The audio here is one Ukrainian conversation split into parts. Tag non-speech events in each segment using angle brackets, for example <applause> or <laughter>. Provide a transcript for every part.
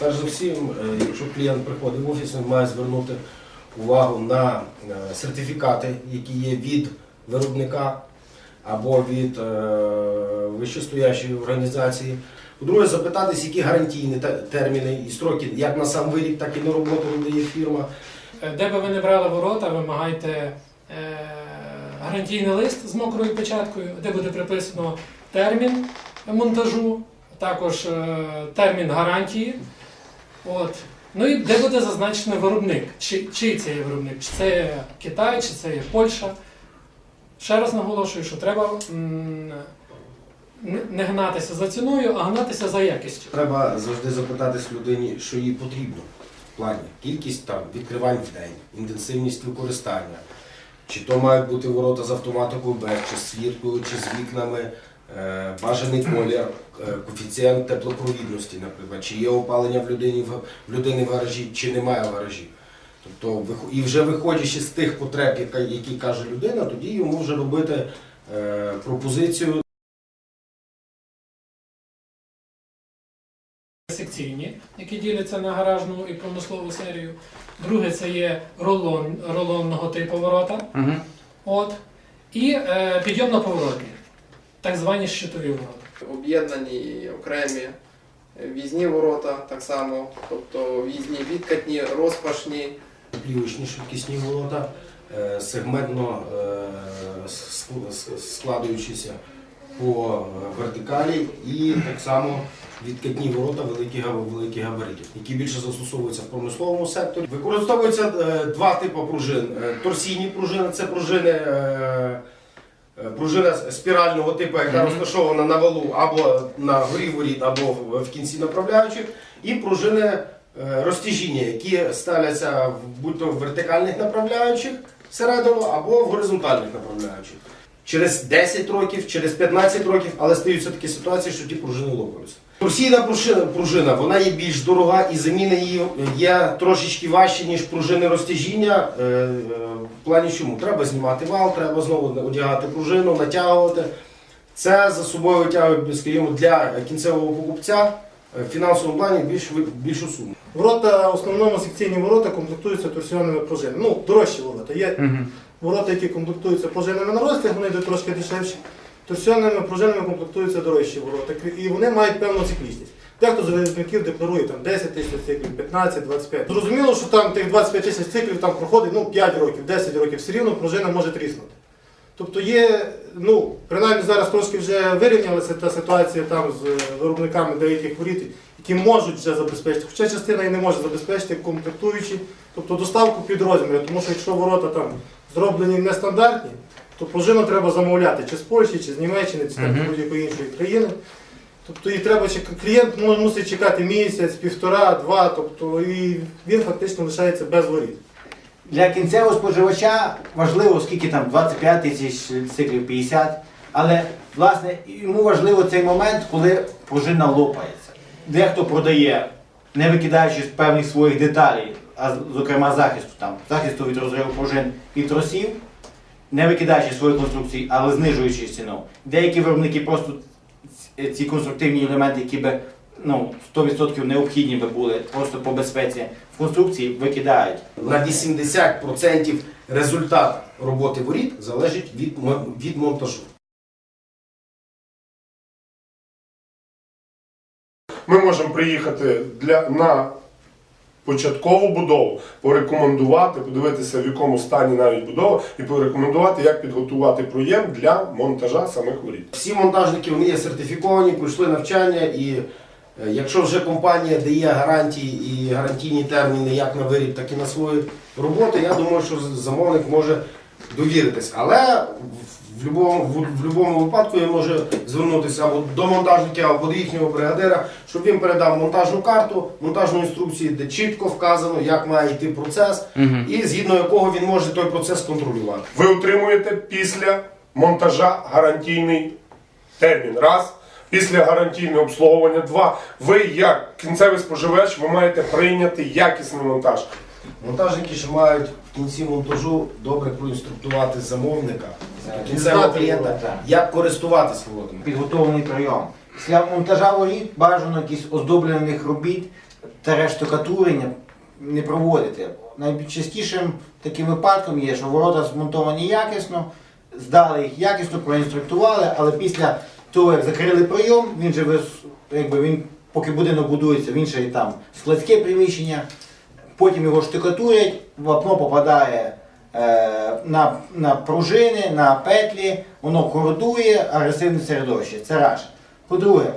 Перш за всім, е, якщо клієнт приходить в офіс, він має звернути увагу на е, сертифікати, які є від виробника або від е, вищестоящої організації. По-друге, запитатись, які гарантійні терміни і строки, як на сам виріб, так і на роботу надає фірма. Де би ви не брали ворота, вимагайте гарантійний лист з мокрою печаткою, де буде приписано термін монтажу, також термін гарантії. От. Ну і де буде зазначено виробник, чи, чий це є виробник, чи це є Китай, чи це є Польща. Ще раз наголошую, що треба не- гнатися за ціною, а гнатися за якістю. Треба завжди запитатись людині, що їй потрібно в плані кількість там відкривань в день, інтенсивність використання. Чи то мають бути ворота з автоматикою без, чи з світлою, чи з вікнами, бажаний колір, е, коефіцієнт теплопровідності, наприклад, чи є опалення в людині в, в людини в гаражі, чи немає в гаражі. Тобто, і вже виходячи з тих потреб, які каже людина, тоді йому вже робити е, пропозицію секційні, які діляться на гаражну і промислову серію. Друге це є рулон, рулонного типу ворота. Угу. От. І е, підйомно-поворотні, так звані щитові ворота. об'єднані окремі в'їзні ворота, так само, тобто в'їзні відкатні, розпашні. плівочні швидкісні ворота, е, сегментно е, ск- ск- складаючися по е, вертикалі і так само відкатні ворота великі, великих габаритів, які більше застосовуються в промисловому секторі. Використовуються два типи пружин. Торсійні пружини це пружини. Е, Пружина спірального типу, яка розташована на валу або на горі воріт, або в в кінці направляючих, і пружини е, розтяжіння, які ставляться будь-то в вертикальних направляючих всередину або в горизонтальних направляючих. Через 10 років, через 15 років, але стаються такі ситуації, що ті пружини лопаються. Торсійна пружина, пружина вона є більш дорога і заміна її є трошечки важче, ніж пружини розтяжіння. Е, е, В плані чому? Треба знімати вал, треба знову одягати пружину, натягувати. Це за собою витягує, скажімо, для кінцевого покупця е, в фінансовому плані більш, більшу суму. Ворота, в основному секційні ворота комплектуються торсіонними пружинами. Ну, дорожчі ворота. Є Угу. ворота, які комплектуються пружинами на розтяг, вони йдуть трошки дешевші. Торсіонними пружинами комплектуються дорожчі ворота. І вони мають певну циклічність. Дехто з виробників декларує там 10 тисяч циклів, 15, 25. Зрозуміло, що там тих 25 тисяч циклів там проходить ну, 5 років, 10 років, все рівно пружина може тріснути. Тобто є, ну, принаймні зараз трошки вже вирівнялася та ситуація там з виробниками деяких воріт, які можуть вже забезпечити, хоча частина і не може забезпечити комплектуючі, тобто доставку під розміри, тому що якщо ворота там зроблені нестандартні, то пружину треба замовляти чи з Польщі, чи з Німеччини, чи там, Мгм. з будь-якої іншої країни. Тобто і треба клієнт му- мусить чекати місяць, півтора, два, тобто і він фактично лишається без воріт. Для кінцевого споживача важливо, скільки там 25 тисяч циклів 50, але власне йому важливо цей момент, коли пружина лопається. Дехто продає, не викидаючи з певних своїх деталей, а з- зокрема захисту там, захисту від розриву пружин і тросів, не викидаючи свої конструкції, але знижуючи ціну. Деякі виробники просто ці- конструктивні елементи, які би ну, 100% необхідні би були просто по безпеці в конструкції, викидають. На 80% результат роботи воріт залежить від, від монтажу. Ми можемо приїхати для, на початкову будову, порекомендувати, подивитися, в якому стані навіть будова, і порекомендувати, як підготувати проєм для монтажа самих воріт. Всі монтажники вони є сертифіковані, пройшли навчання, і е, якщо вже компанія дає гарантії і гарантійні терміни як на виріб, так і на свої роботи, я думаю, що замовник може довіритись. Але в будь-якому в будь-якому випадку він може звернутися або до монтажника, або до їхнього бригадира, щоб він передав монтажну карту, монтажну інструкцію, де чітко вказано, як має йти процес, і згідно якого він може той процес контролювати. Ви отримуєте після монтажа гарантійний термін. Раз. Після гарантійного обслуговування. Два. Ви, як кінцевий споживач, ви маєте прийняти якісний монтаж. Монтажники ще мають в кінці монтажу добре проінструктувати замовника, кінцевого клієнта, як користуватись воротами. підготовлений прийом. Після монтажа воріт бажано якісь оздоблених робіт, та штукатурення не проводити. Найчастішим таким випадком є, що ворота змонтовані якісно, здали їх якісно, проінструктували, але після того, як закрили прийом, він же якби він, поки будинок будується, він ще й там складське приміщення, потім його штукатурять, вапно попадає е, на, на пружини, на петлі, воно кородує агресивне середовище. Це раз. По-друге,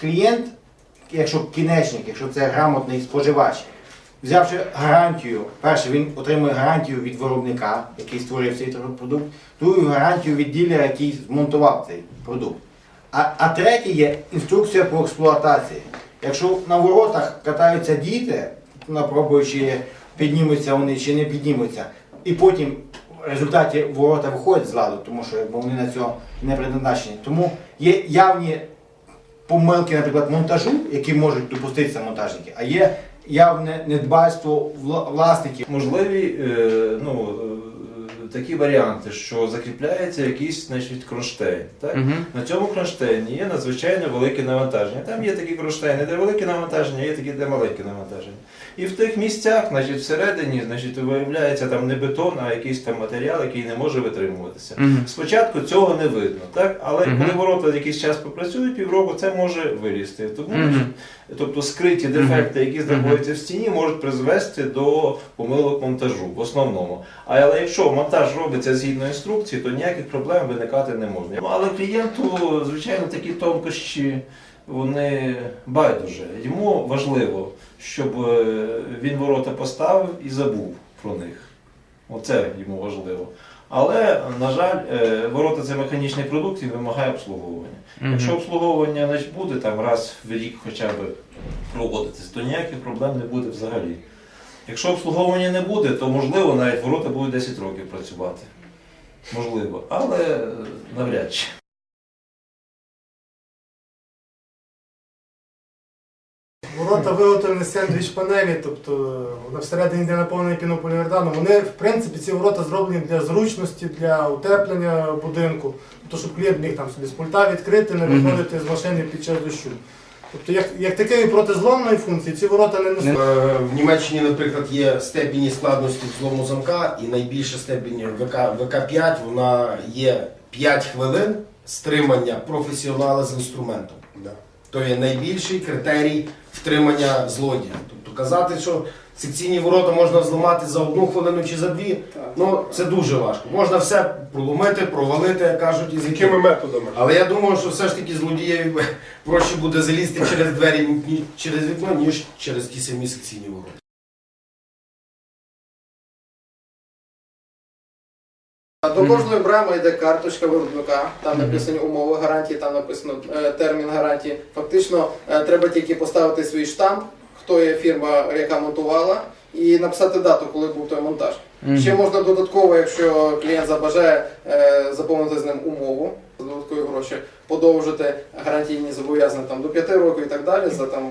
клієнт, якщо кінечник, якщо це грамотний споживач, взявши гарантію, перше, він отримує гарантію від виробника, який створив цей продукт, другу гарантію від ділера, який змонтував цей продукт. А, а третє є інструкція по експлуатації. Якщо на воротах катаються діти, напробуючи, піднімуться вони чи не піднімуться, і потім в результаті ворота виходять з ладу, тому що вони на цього не предназначені. Тому є явні помилки, наприклад, монтажу, які можуть допуститися монтажники, а є явне недбальство власників. Можливі е, ну, такі варіанти, що закріпляється якийсь значить, кронштейн. Так? На цьому кронштейні є надзвичайно велике навантаження. Там є такі кронштейни, де велике навантаження, є такі, де маленьке навантаження. І в тих місцях, значить, всередині, значить, виявляється там не бетон, а якийсь там матеріал, який не може витримуватися. Спочатку цього не видно, так? але коли ворота якийсь час попрацюють, півроку це може вилізти. Тому, тобто скриті дефекти, які знаходяться в стіні, можуть призвести до помилок монтажу в основному. Але якщо монтаж робиться згідно інструкції, то ніяких проблем виникати не може. Ну, Але клієнту, звичайно, такі тонкощі вони байдуже. Йому важливо, щоб е, він ворота поставив і забув про них. Оце йому важливо. Але, на жаль, е, ворота це механічний продукт і вимагає обслуговування. Якщо обслуговування значить, буде там раз в рік хоча б проводитись, то ніяких проблем не буде взагалі. Якщо обслуговування не буде, то можливо навіть ворота будуть 10 років працювати. Можливо, але е, навряд чи. Ворота виготовлені з сендвіч панелі, тобто вона всередині йде наповнений пінополіуретаном. Вони, в принципі, ці ворота зроблені для зручності, для утеплення будинку, тобто, щоб клієнт міг там собі з пульта відкрити, не виходити з машини під час дощу. Тобто, як, як такої протизломної функції, ці ворота не несуть. Е, В Німеччині, наприклад, є степені складності взлому замка, і найбільша степень ВК, ВК5, вона є 5 хвилин стримання професіонала з інструментом. Да. То є найбільший критерій втримання злодія. Тобто казати, що секційні ворота можна зламати за одну хвилину чи за дві, ну це дуже важко. Можна все проломити, провалити, як кажуть, і З якими методами? але я думаю, що все ж таки злодієві <laughs> проще буде залізти через двері через вікно, ніж через ті самі секційні ворота. До кожної брами йде карточка виробника, там написані умови гарантії, там написано е, термін гарантії. Фактично е, треба тільки поставити свій штамп, хто є фірма, яка монтувала, і написати дату, коли був той монтаж. Ще можна додатково, якщо клієнт забажає е, заповнити з ним умову за додаткові гроші, подовжити гарантійні зобов'язання там до 5 років і так далі, за там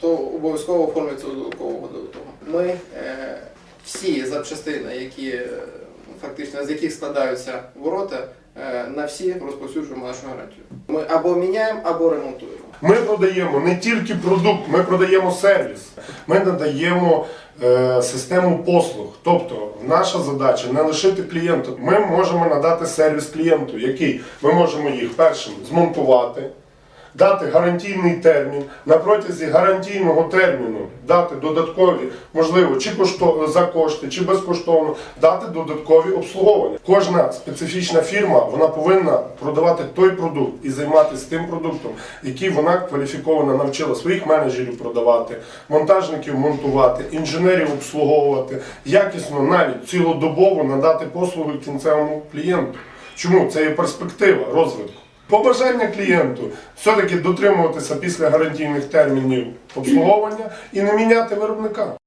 то обов'язково оформлюється додаткового до того. Ми е, всі запчастини, які е, фактично з яких складаються ворота, е, на всі розповсюджуємо нашу гарантію. Ми або міняємо, або ремонтуємо. Ми продаємо не тільки продукт, ми продаємо сервіс. Ми надаємо е, систему послуг. Тобто, наша задача не лишити клієнта. Ми можемо надати сервіс клієнту, який ми можемо їх першим змонтувати. Дати гарантійний термін на протязі гарантійного терміну дати додаткові, можливо, чи кошто за кошти, чи безкоштовно дати додаткові обслуговування. Кожна специфічна фірма вона повинна продавати той продукт і займатися тим продуктом, який вона кваліфіковано навчила своїх менеджерів продавати, монтажників монтувати, інженерів обслуговувати, якісно навіть цілодобово надати послуги кінцевому клієнту. Чому це є перспектива розвитку? Побажання клієнту все-таки дотримуватися після гарантійних термінів обслуговування і не міняти виробника.